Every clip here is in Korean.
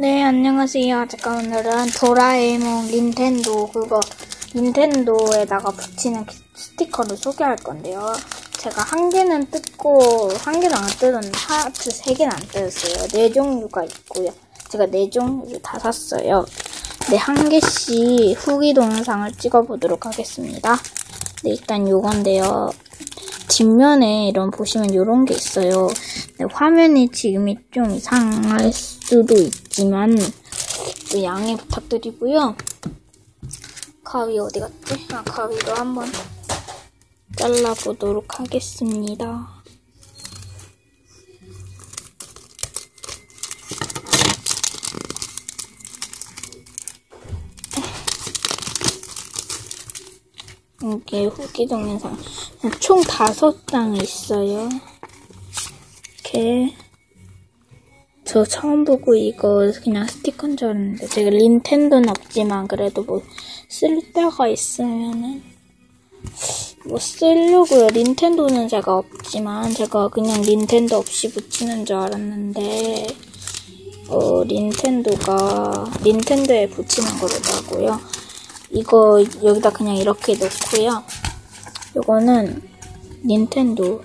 네, 안녕하세요. 제가 오늘은 도라에몽 닌텐도 그거 닌텐도에다가 붙이는 스티커를 소개할 건데요. 제가 한 개는 뜯고 한 개는 안 뜯었는데 하트 세 개는 안 뜯었어요. 네 종류가 있고요. 제가 네 종류 다 샀어요. 네, 한 개씩 후기 동영상을 찍어보도록 하겠습니다. 네, 일단 요건데요. 뒷면에 이런 보시면 이런 게 있어요. 네, 화면이 지금이 좀 이상할 수도 있지만 또 양해 부탁드리고요. 가위 어디 갔지? 아, 가위로 한번 잘라보도록 하겠습니다. 이게 후기 동영상 총 다섯 장 있어요. 이렇게 저 처음 보고 이거 그냥 스티커인 줄 알았는데 제가 닌텐도는 없지만 그래도 뭐쓸 데가 있으면은 뭐 쓰려고요. 닌텐도는 제가 없지만 제가 그냥 닌텐도 없이 붙이는 줄 알았는데 어 닌텐도가 닌텐도에 붙이는 거라고요. 이거 여기다 그냥 이렇게 놓고요. 이거는 닌텐도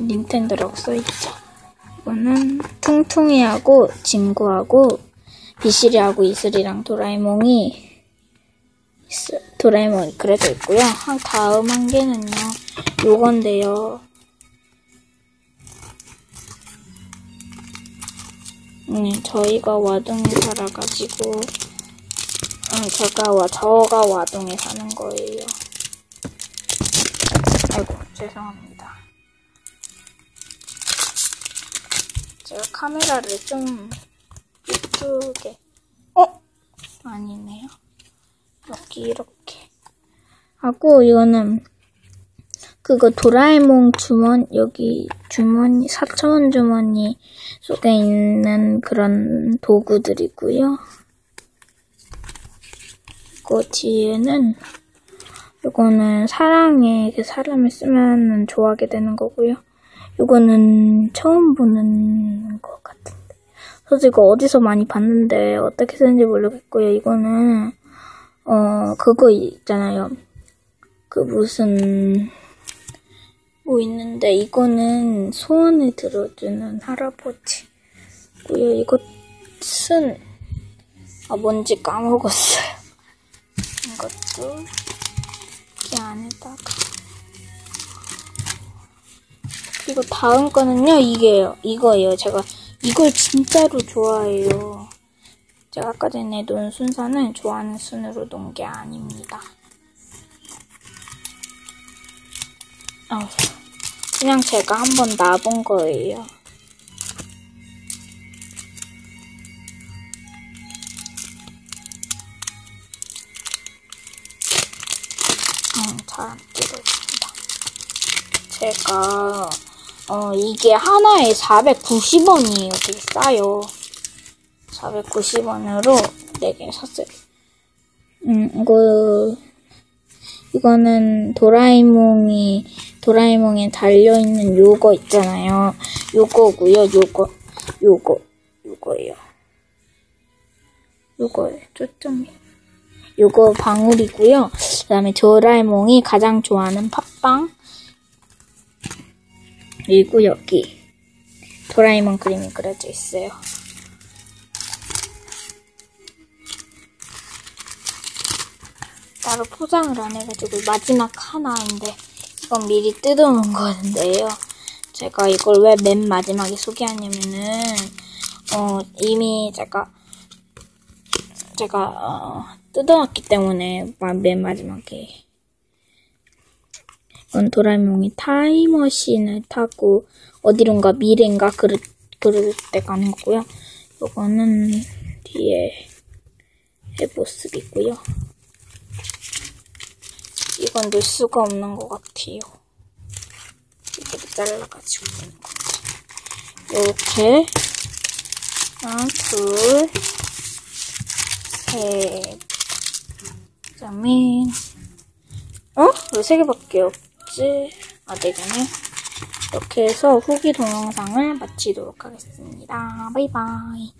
닌텐도라고 써있죠. 이거는 퉁퉁이하고 진구하고 비실이하고 이슬이랑 도라에몽이 도라에몽이 그려져 있고요. 한 다음 한 개는요. 요건데요. 음, 저희가 와동에 살아가지고 음, 제가 와 저가 와동에 사는 거예요. 아이고 죄송합니다. 제가 카메라를 좀 이쁘게 어 아니네요. 여기 이렇게 하고 이거는 그거 도라에몽 주머니 여기 주머니 4천원 주머니 속에 있는 그런 도구들이고요. 그 뒤에는 이거는 사랑에 그 사람을 쓰면 좋아하게 되는 거고요. 이거는 처음 보는 것 같은데. 그래서 이거 어디서 많이 봤는데 어떻게 쓰는지 모르겠고요. 이거는 어 그거 있잖아요. 그 무슨 뭐 있는데 이거는 소원을 들어주는 할아버지고요. 이것은 아 뭔지 까먹었어요. 이것도 이 안에다가. 그리고 다음 거는요 이게요. 이거예요. 제가 이걸 진짜로 좋아해요. 제가 아까 전에 놓은 순서는 좋아하는 순으로 놓은 게 아닙니다. 어, 그냥 제가 한번 놔본 거예요 잘안 뜯어집니다. 제가 어 이게 하나에 490원이에요. 되게 싸요. 490원으로 4개 샀어요. 음, 이거 이거는 도라에몽이 도라에몽에 달려 있는 요거 있잖아요. 요거고요. 요거 요거 요거예요. 요거예요. 초점이. 요거 방울이고요. 그 다음에 도라에몽이 가장 좋아하는 팥빵. 그리고 여기 도라에몽 그림이 그려져 있어요. 따로 포장을 안 해가지고 마지막 하나인데 이건 미리 뜯어놓은 건데요. 제가 이걸 왜 맨 마지막에 소개하냐면은 어 이미 제가 제가 어, 뜯어놨기 때문에 맨 마지막에 이건 도라에몽이 타임머신을 타고 어디론가 미래인가 그럴, 그럴 때 가는 거고요. 이거는 뒤에 해보습이고요. 이건 넣을 수가 없는 것 같아요. 이렇게 잘라가지고 있는 것 같아요. 이렇게 하나, 둘, 셋. 그다음에 어? 왜 세 개밖에 없지? 아, 네 개네. 이렇게 해서 후기 동영상을 마치도록 하겠습니다. 바이바이.